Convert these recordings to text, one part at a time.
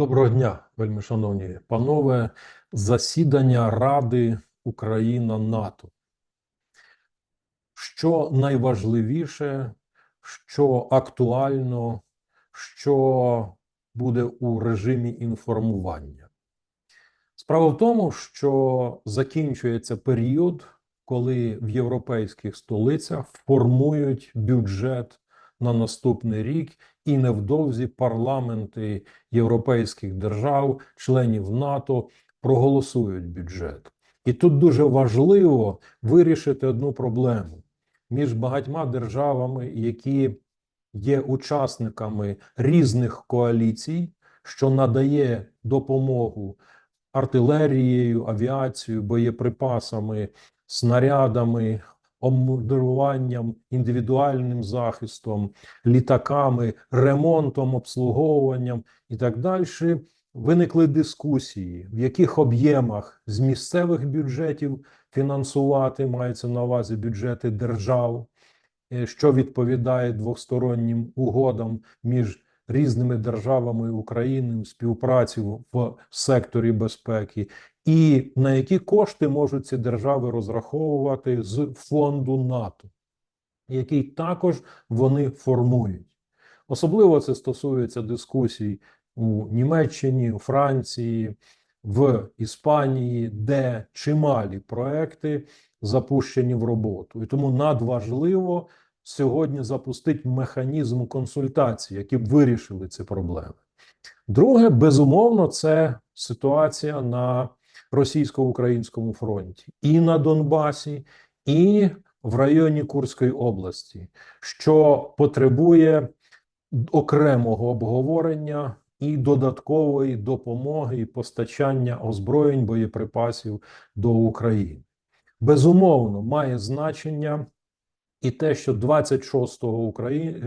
Доброго дня, вельми шановні панове. Засідання Ради Україна НАТО. Що найважливіше, що актуально, що буде у режимі інформування? Справа в тому, що закінчується період, коли в європейських столицях формують бюджет на наступний рік, і невдовзі парламенти європейських держав, членів НАТО проголосують бюджет. І тут дуже важливо вирішити одну проблему між багатьма державами, які є учасниками різних коаліцій, що надає допомогу артилерією, авіацією, боєприпасами, снарядами, обмундируванням, індивідуальним захистом, літаками, ремонтом, обслуговуванням і так далі. Виникли дискусії, в яких об'ємах з місцевих бюджетів фінансувати мається на увазі бюджети держав, е, що відповідає двостороннім угодам між різними державами України у співпраці в секторі безпеки, і на які кошти можуть ці держави розраховувати з фонду НАТО, який також вони формують. Особливо це стосується дискусій у Німеччині, у Франції, в Іспанії, де чималі проекти запущені в роботу. І тому надважливо сьогодні запустити механізм консультацій, які б вирішили ці проблеми. Друге, безумовно, це ситуація на російсько-українському фронті і на Донбасі, і в районі Курської області, що потребує окремого обговорення і додаткової допомоги і постачання озброєнь боєприпасів до України. Безумовно, має значення. І те, що 26 Украї...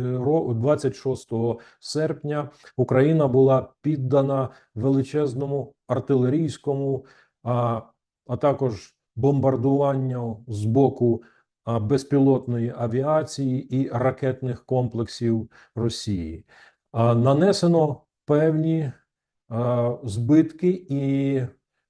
26 серпня Україна була піддана величезному артилерійському, а, а також бомбардуванню з боку безпілотної авіації і ракетних комплексів Росії. А, нанесено певні а, збитки і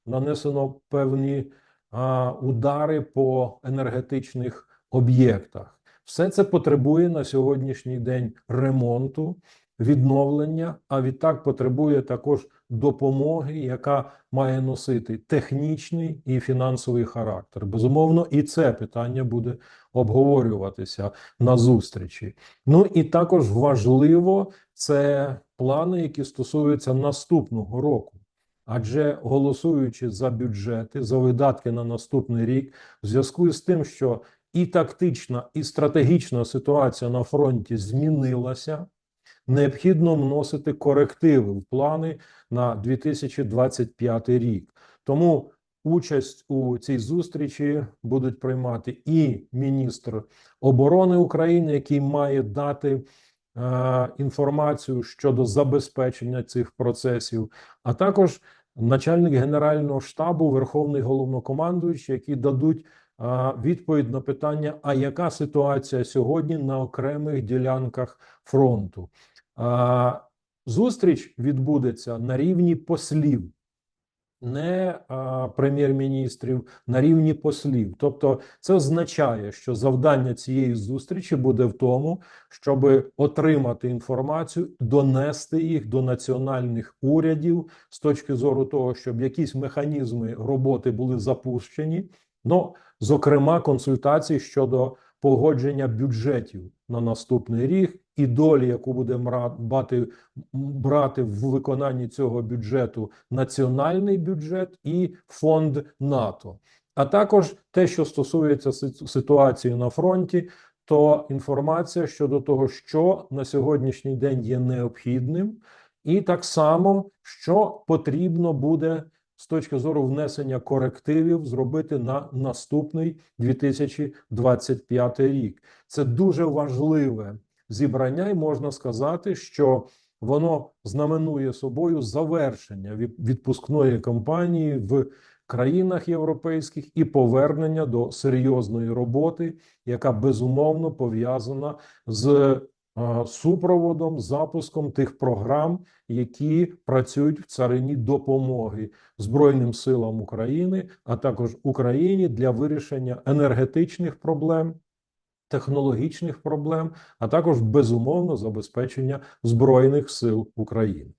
нанесено певні а, удари по енергетичних об'єктах. Все це потребує на сьогоднішній день ремонту, відновлення, а відтак потребує також допомоги, яка має носити технічний і фінансовий характер. Безумовно, і це питання буде обговорюватися на зустрічі. Ну і також важливо це плани, які стосуються наступного року. Адже голосуючи за бюджети, за видатки на наступний рік, в зв'язку з тим, що і тактична, і стратегічна ситуація на фронті змінилася. Необхідно вносити корективи в плани на 2025 рік. Тому участь у цій зустрічі будуть приймати і міністр оборони України, який має дати е, інформацію щодо забезпечення цих процесів, а також начальник генерального штабу, верховний головнокомандуючий, які дадуть відповідь на питання: а яка ситуація сьогодні на окремих ділянках фронту? Зустріч відбудеться на рівні послів. Не прем'єр-міністрів на рівні послів, тобто це означає, що завдання цієї зустрічі буде в тому, щоб отримати інформацію, донести їх до національних урядів з точки зору того, щоб якісь механізми роботи були запущені. Ну, зокрема, консультації щодо погодження бюджетів на наступний рік і долі, яку буде брати, брати в виконанні цього бюджету національний бюджет і фонд НАТО. А також те, що стосується ситуації на фронті, то інформація щодо того, що на сьогоднішній день є необхідним, і так само, що потрібно буде з точки зору внесення корективів зробити на наступний 2025 рік. Це дуже важливе зібрання, і можна сказати, що воно знаменує собою завершення відпускної кампанії в країнах європейських і повернення до серйозної роботи, яка безумовно пов'язана з супроводом, запуском тих програм, які працюють в царині допомоги Збройним силам України, а також Україні для вирішення енергетичних проблем. Технологічних проблем, а також безумовно забезпечення збройних сил України.